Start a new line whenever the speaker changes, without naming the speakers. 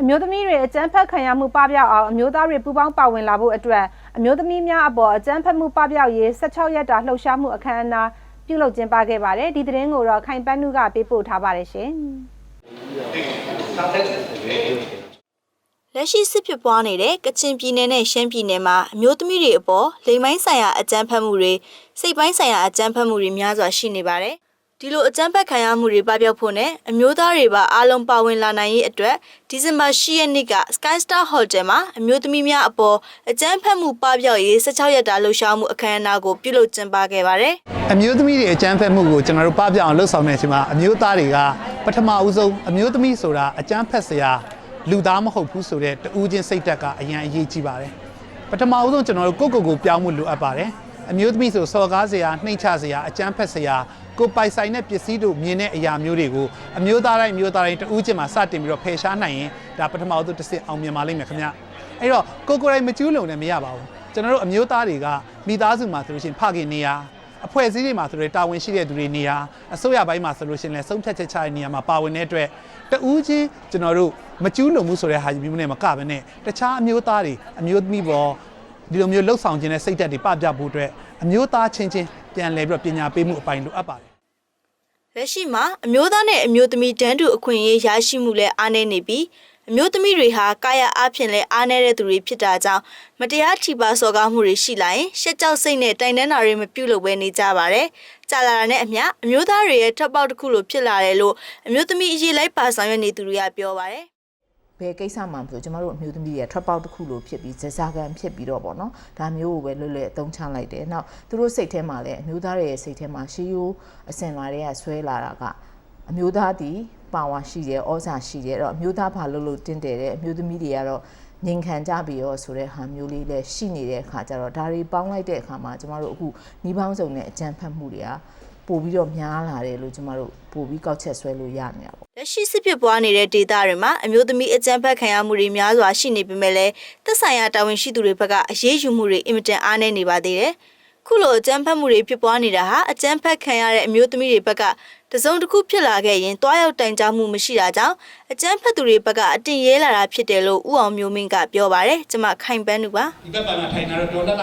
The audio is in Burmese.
အမျိုးသမီးတွေအကြမ်းဖက်ခံရမှုပပျောက်အောင်အမျိုးသားတွေပူးပေါင်းပါဝင်လာဖို့အတွက်အမျိုးသမီးများအပေါ်အကြမ်းဖက်မှုပပျောက်ရေး16ရက်တာလှုပ်ရှားမှုအခမ်းအနားပြုလုပ်ကျင်းပခဲ့ပါတယ်ဒီသတင်းကိုတော့ခိုင်ပန်းနုကပေးပို့ထားပါတယ်ရှင်
လက်ရှိစစ်ဖြစ်ပွားနေတဲ့ကချင်ပြည်နယ်နဲ့ရှမ်းပြည်နယ်မှာအမျိုးသမီးတွေအပေါ်လိင်ပိုင်းဆိုင်ရာအကြမ်းဖက်မှုတွေစိတ်ပိုင်းဆိုင်ရာအကြမ်းဖက်မှုတွေများစွာရှိနေပါတယ်။ ဒီလိုအကြမ်းဖက်ခံရမှုတွေပပျောက်ဖို့နဲ့အမျိုးသားတွေပါအားလုံးပါဝင်လာနိုင်ရေးအတွက်ဒီဇင်ဘာ10ရက်နေ့က Sky Star Hotel မှာအမျိုးသမီးများအပေါ်အကြမ်းဖက်မှုပပျောက်ရေး16ရက်တာလှုပ်ရှားမှုအခမ်းအနားကိုပြုလုပ်ကျင်းပခဲ့ပါတယ်။
အမျိုးသမီးတွေအကြမ်းဖက်မှုကိုကျွန်တော်တို့ပပျောက်အောင်လှုပ်ဆောင်နေတဲ့အချိန်မှာအမျိုးသားတွေကပထမဦးဆုံးအမျိုးသမီးဆိုတာအကြမ်းဖက်စရာလူသားမဟုတ်ဘူးဆိုတဲ့တူးချင်းစိတ်ဓာတ်ကအရင်အရေးကြီးပါတယ်ပထမဦးဆုံးကျွန်တော်တို့ကိုယ့်ကိုယ်ကိုပြောင်းမှုလိုအပ်ပါတယ် အမျိုးသမီးဆိုစော်ကားစရာနှိမ့်ချစရာအကြမ်းဖက်စရာကိုယ်ပိုင်ဆိုင်တဲ့ပစ္စည်းတို့မြင်တဲ့အရာမျိုးတွေကိုအမျိုးသားတိုင်းအမျိုးသားတိုင်းတူးချင်းမှာစတင်ပြီးတော့ဖယ်ရှားနိုင်ရင်ဒါပထမဦးဆုံးတစ်ဆင့်အောင်မြင်ပါလိမ့်မယ်ခင်ဗျအဲ့တော့ကိုယ်ကိုယ်တိုင်မကျူးလွန်လည်းမရပါဘူးကျွန်တော်တို့အမျိုးသားတွေကမိသားစုမှာဆိုလို့ရှိရင်ဖခင်နေရာအဖွဲ့အစည်းတွေမှာဆိုရင်တာဝန်ရှိတဲ့သူတွေနေရာအစိုးရဘိုင်းမှာဆိုလို့ရှိရင်လည်းဆုံးဖြတ်ချက်ချတဲ့နေရာမှာပါဝင်တဲ့အတွက်တူးချင်းကျွန်တော်တို့မကျူးလွန်မှုဆိုတဲ့ဟာကြီးမျိုးနဲ့မကဘဲနဲ့တခြားအမျိုးသားတွေအမျိုးသမီးပေါ် ဒီလိုမျိုးလှုပ်ဆောင်ခြင်းနဲ့စိတ်ဓာတ်တွေပပြဖို့အတွက်အမျိုးသားချင်းချင်းပြန်လည်ပြီးတော့ပညာပေးမှုအပိုင်းလိုအပ်ပါတယ်
လက်ရှိမှာအမျိုးသားနဲ့အမျိုးသမီးတန်းတူအခွင့်အရေးရရှိမှုလည်းအားနည်းနေပြီးအမျိုးသမီးတွေဟာကာယအားဖြင့်လည်းအားနည်းတဲ့သူတွေဖြစ်တာကြောင့်မတရားထိပါစော်ကားမှုတွေရှိလာရင်ရှက်ကြောက်စိတ်နဲ့တိုင်တန်းတာတွေမပြုလုပ်ဘဲနေကြပါတယ်။ကြာလာတာနဲ့အမျှအမျိုးသားတွေရဲ့ထပ်ပေါက်တစ်ခုလိုဖြစ်လာတယ်လို့အမျိုးသမီးအရေးလိုက်ပါဆောင်ရွက်နေသူတွေကပြောပါတယ်။
ဘယ်ကိစ္စမှမဆိုကျမတို့အမျိုးသမီးတွေကထွက်ပေါက်တစ်ခုလိုဖြစ်ပြီးဇဇာကန်ဖြစ်ပြီးတော့ပေါ့နော်ဒါမျိုးကိုပဲလွတ်လွတ်အသုံးချလိုက်တယ်နောက်သူတို့စိတ်ထဲမှာလည်းအမျိုးသားတွေရဲ့စိတ်ထဲမှာရှေးရိုးအစင်လာတွေကဆွဲလာတာကအမျိုးသားဒီပါဝါရှိတယ်ဩဇာရှိတယ်အဲ့တော့အမျိုးသားဘာလို့လို့တင့်တယ်တဲ့အမျိုးသမီးတွေကတော့ငင်ခံကြပြီးတော့ဆိုတဲ့ဟာမျိုးလေးလည်းရှိနေတဲ့အခါကျတော့ဒါတွေပေါင်းလိုက်တဲ့အခါမှာကျမတို့အခုနှီးပေါင်းစုံနဲ့အကြံဖတ်မှုတွေက ပို့ပြီးတော့များလာတယ်လို့ကျမတို့ပို့ပြီးကောက်ချက်ဆွဲလို့ရနေတာပေါ့
လက်ရှိစစ်ဖြစ်ပွားနေတဲ့ဒေသတွေမှာအမျိုးသမီးအကြမ်းဖက်ခံရမှုတွေများစွာရှိနေပေမဲ့လည်းသက်ဆိုင်ရာတာဝန်ရှိသူတွေဘက်ကအရေးယူမှုတွေအင်မတန်အားနည်းနေပါသေးတယ်။ခုလိုအကြမ်းဖက်မှုတွေဖြစ်ပွားနေတာဟာအကြမ်းဖက်ခံရတဲ့အမျိုးသမီးတွေဘက်ကတစုံတစ်ခုဖြစ်လာခဲ့ရင်တွားရောက်တိုင်ကြားမှုမရှိတာကြောင့်အကြမ်းဖက်သူတွေဘက်ကအတင်ရဲလာတာဖြစ်တယ်လို့ဦးအောင်မျိုးမင်းကပြောပါတယ်။ကျွန်မခိုင်ပန်းသူပါ။
ဒီဘက်ပိုင်းမှာထိုင်တာတော့တော်လက်